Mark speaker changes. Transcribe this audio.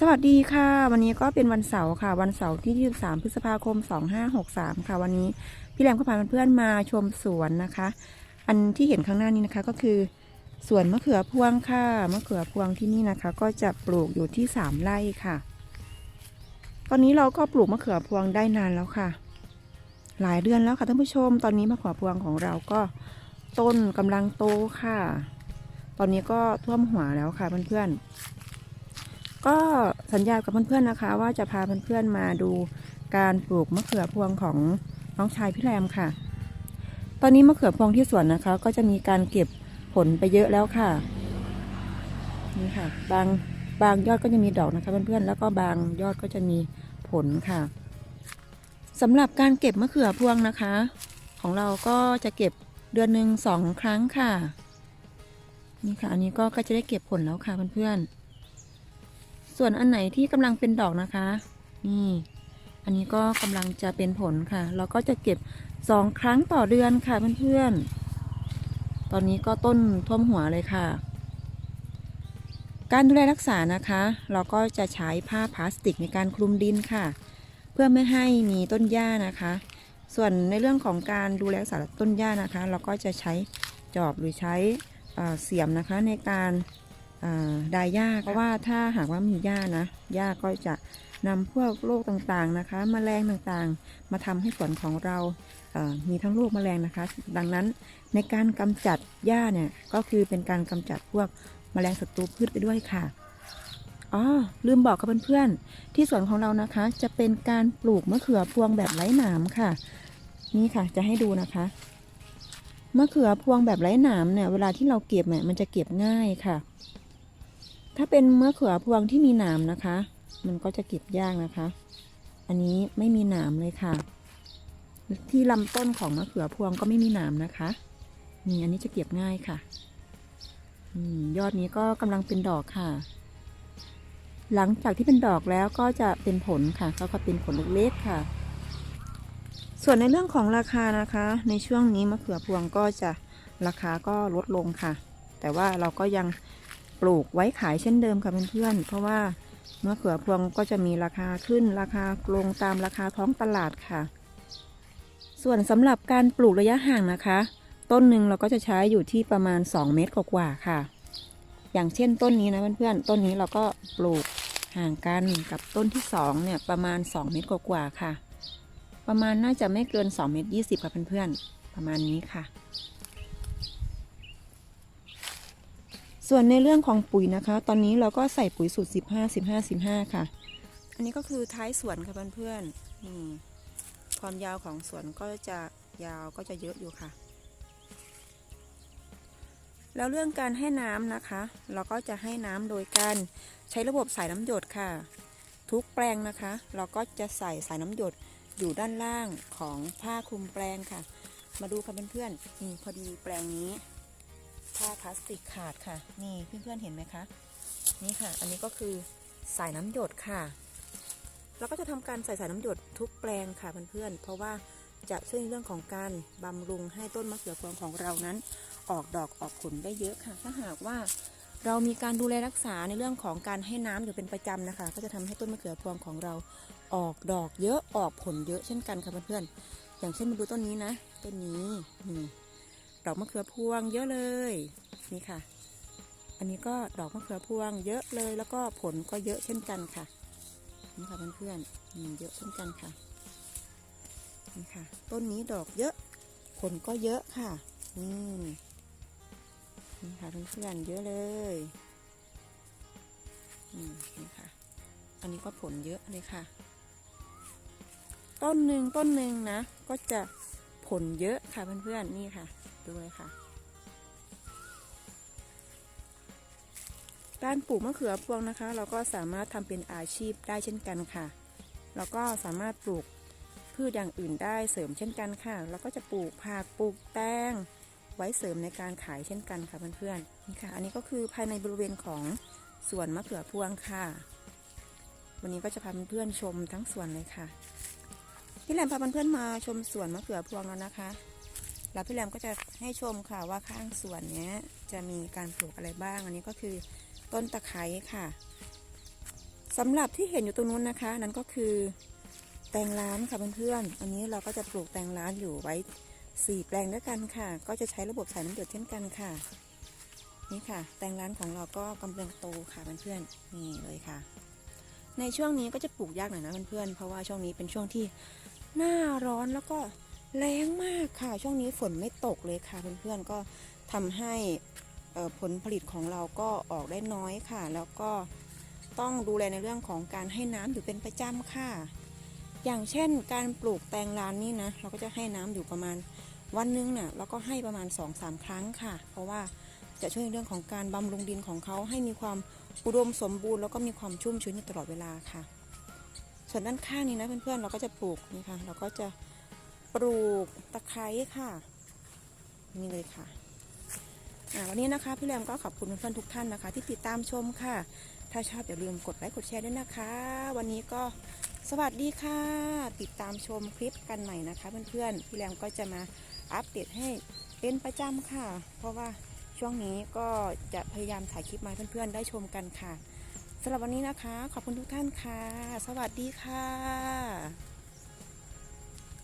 Speaker 1: สวัสดีค่ะ วันนี้ก็เป็นวันเสาร์ค่ะ วันเสาร์ที่ 23 พฤษภาคม 2563 ค่ะ วันนี้พี่แรมก็พาเพื่อนๆมาชมสวนนะคะ อันที่เห็นข้างหน้านี้นะคะก็คือสวนมะเขือพวงค่ะมะเขือพวงที่นี่นะคะ ก็จะปลูกอยู่ที่ 3 ไร่ค่ะ ตอนนี้เราก็ปลูกมะเขือพวงได้นานแล้วค่ะ หลายเดือนแล้วค่ะท่านผู้ชม ตอนนี้มะเขือพวงของเราก็ต้นกำลังโตค่ะ ตอนนี้ก็ท่วมหัวแล้วค่ะเพื่อนๆ ก็สัญญากับเพื่อนๆนะคะ ว่าจะพาเพื่อนๆมาดูการปลูกมะเขือพวงของน้องชายพี่แรมค่ะ ตอนนี้มะเขือพวงที่สวนนะคะ ก็จะมีการเก็บผลไปเยอะแล้วค่ะ นี่ค่ะ บางบางยอดก็จะมีดอกนะคะเพื่อนๆแล้วก็บางยอดก็จะมีผลค่ะสำหรับการเก็บมะเขือพวงนะคะ ของเราก็จะเก็บเดือนหนึ่งสองครั้งค่ะ นี่ค่ะ อันนี้ก็ก็จะได้เก็บผลแล้วค่ะเพื่อนๆ ส่วนอันไหนที่กำลังเป็นดอกนะคะ นี่ อันนี้ก็กำลังจะเป็นผลค่ะ เราก็จะเก็บสองครั้งต่อเดือนค่ะเพื่อนๆ ตอนนี้ก็ต้นท่วมหัวเลยค่ะ การดูแลรักษานะคะ เราก็จะใช้ผ้าพลาสติกในการคลุมดินค่ะ เพื่อไม่ให้มีต้นหญ้านะคะ ส่วนในเรื่องของการดูแลรักษาต้นหญ้านะคะ เราก็จะใช้จอบหรือใช้เเสียมนะคะในการ เอ่อดายหญ้าเพราะว่าถ้าหากว่ามีหญ้านะหญ้าก็จะนำพวกโรคต่างๆนะคะแมลงต่างๆ มาทำให้สวนของเราเอ่อมีทั้งโรคแมลงนะคะ ดังนั้นในการกำจัดหญ้าเนี่ยก็คือเป็นการกำจัดพวกแมลงศัตรูพืชไปด้วยค่ะอ๋อลืมบอกกับเพื่อนๆที่สวนของเรานะคะ จะเป็นการปลูกมะเขือพวงแบบไร้หนามค่ะ นี่ค่ะจะให้ดูนะคะมะเขือพวงแบบไร้หนามเนี่ยเวลาที่เราเก็บเนี่ยมันจะเก็บง่ายค่ะ ถ้าเป็นมะเขือพวงที่มีหนามนะคะ มันก็จะเก็บยากนะคะ อันนี้ไม่มีหนามเลยค่ะ ที่ลำต้นของมะเขือพวงก็ไม่มีหนามนะคะ นี่อันนี้จะเก็บง่ายค่ะอยอดนี้ก็กำลังเป็นดอกค่ะ หลังจากที่เป็นดอกแล้วก็จะเป็นผลค่ะ ก็เป็นผลเล็กๆค่ะ ส่วนในเรื่องของราคานะคะ ในช่วงนี้มะเขือพวงก็จะราคาก็ลดลงค่ะ แต่ว่าเราก็ยัง ปลูกไว้ขายเช่นเดิมค่ะเพื่อนๆ เพราะว่ามะเขือพวงก็จะมีราคาขึ้นราคาลงตามราคาท้องตลาดค่ะ ส่วนสำหรับการปลูกระยะห่างนะคะ ต้นหนึ่งเราก็จะใช้อยู่ที่ประมาณ 2 เมตรกว่าๆค่ะ อย่างเช่นต้นนี้นะเพื่อนๆ ต้นนี้เราก็ปลูกห่างกันกับต้นที่สองเนี่ยประมาณ 2 เมตรกว่าๆค่ะ ประมาณน่าจะไม่เกิน 2 เมตร 20ค่ะเพื่อนๆ ประมาณนี้ค่ะ ส่วนในเรื่องของปุ๋ยนะคะ ตอนนี้เราก็ใส่ปุ๋ยสูตร 15 15 15 ค่ะ อันนี้ก็คือท้ายสวนค่ะเพื่อนๆนี่ความยาวของสวนก็จะยาวก็จะเยอะอยู่ค่ะ แล้วเรื่องการให้น้ำนะคะ เราก็จะให้น้ำโดยการใช้ระบบสายน้ำหยดค่ะ ทุกแปลงนะคะ เราก็จะใส่สายน้ำหยดอยู่ด้านล่างของผ้าคลุมแปลงค่ะ มาดูค่ะเพื่อนๆนี่พอดีแปลงนี้ ผ้าพลาสติกขาดค่ะ นี่เพื่อนๆเห็นไหมคะ นี่ค่ะ อันนี้ก็คือสายน้ำหยดค่ะเราก็จะทำการใส่สายน้ำหยดทุกแปลงค่ะเพื่อนๆเพราะว่าจะช่วยในเรื่องของการบำรุงให้ต้นมะเขือพวงของเรานั้น ออกดอกออกผลได้เยอะค่ะ ถ้าหากว่าเรามีการดูแลรักษาในเรื่องของการให้น้ำอยู่เป็นประจำนะคะ ก็จะทำให้ต้นมะเขือพวงของเราออกดอกเยอะออกผลเยอะเช่นกันค่ะเพื่อนๆอย่างเช่นมาดูต้นนี้นะต้นนี้นี่ ดอกมะเขือพวงเยอะเลย นี่ค่ะ อันนี้ก็ดอกมะเขือพวงเยอะเลย แล้วก็ผลก็เยอะเช่นกันค่ะ นี่ค่ะเพื่อนๆนี่เยอะเช่นกันค่ะ นี่ค่ะ ต้นนี้ดอกเยอะ ผลก็เยอะค่ะนี่นี่ค่ะเพื่อนๆเยอะเลยอืมนี่ค่ะ อันนี้ก็ผลเยอะเลยค่ะ ต้นหนึ่งต้นหนึ่งนะ ก็จะ ผลเยอะค่ะเพื่อนๆนี่ค่ะดูเลยค่ะ การปลูกมะเขือพวงนะคะ เราก็สามารถทำเป็นอาชีพได้เช่นกันค่ะเราก็สามารถปลูกพืชอย่างอื่นได้เสริมเช่นกันค่ะ เราก็จะปลูกผักปลูกแตงไว้เสริมในการขายเช่นกันค่ะเพื่อนๆนี่ค่ะ อันนี้ก็คือภายในบริเวณของสวนมะเขือพวงค่ะ วันนี้ก็จะพาเพื่อนๆชมทั้งสวนเลยค่ะ พี่แหลมพาเพื่อนๆมาชมสวนมะเขือพวงแล้วนะคะ แล้วพี่แหลมก็จะให้ชมค่ะว่าข้างสวนเนี้ยจะมีการปลูกอะไรบ้าง อันนี้ก็คือต้นตะไคร้ค่ะสำหรับที่เห็นอยู่ตรงนู้นนะคะ นั่นก็คือแตงร้านค่ะเพื่อนๆ อันนี้เราก็จะปลูกแตงร้านอยู่ไว้สี่แปลงด้วยกันค่ะ ก็จะใช้ระบบสายน้ำหยดเช่นกันค่ะ นี่ค่ะ แตงร้านของเราก็กำลังโตค่ะเพื่อนๆนี่เลยค่ะ ในช่วงนี้ก็จะปลูกยากหน่อยนะเพื่อนๆเพราะว่าช่วงนี้เป็นช่วงที่ หน้าร้อนแล้วก็แรงมากค่ะ ช่วงนี้ฝนไม่ตกเลยค่ะเพื่อนๆก็ทำให้ผลผลิตของเราก็ออกได้น้อยค่ะ แล้วก็ต้องดูแลในเรื่องของการให้น้ำอยู่เป็นประจำค่ะ อย่างเช่นการปลูกแตงร้านนี่นะ เราก็จะให้น้ำอยู่ประมาณวันนึงเนี่ยเราก็ให้ประมาณ 2-3 ครั้งค่ะ เพราะว่าจะช่วยในเรื่องของการบำรุงดินของเขาให้มีความอุดมสมบูรณ์แล้วก็มีความชุ่มชื้นอยู่ตลอดเวลาค่ะ ส่วนด้านข้างนี้นะเพื่อนๆเราก็จะปลูกนี่ค่ะ เราก็จะปลูกตะไคร้ค่ะนี่เลยค่ะวันนี้นะคะพี่แรมก็ขอบคุณเพื่อนๆทุกท่านนะคะ ที่ติดตามชมค่ะ ถ้าชอบอย่าลืมกดไลค์กดแชร์ด้วยนะคะ วันนี้ก็สวัสดีค่ะ ติดตามชมคลิปกันใหม่นะคะ เพื่อนๆพี่แรมก็จะมาอัปเดตให้เป็นประจำค่ะ เพราะว่าช่วงนี้ก็จะพยายามถ่ายคลิปมาเพื่อนๆได้ชมกันค่ะ สำหรับวันนี้นะคะ ขอบคุณทุกท่านค่ะ สวัสดีค่ะ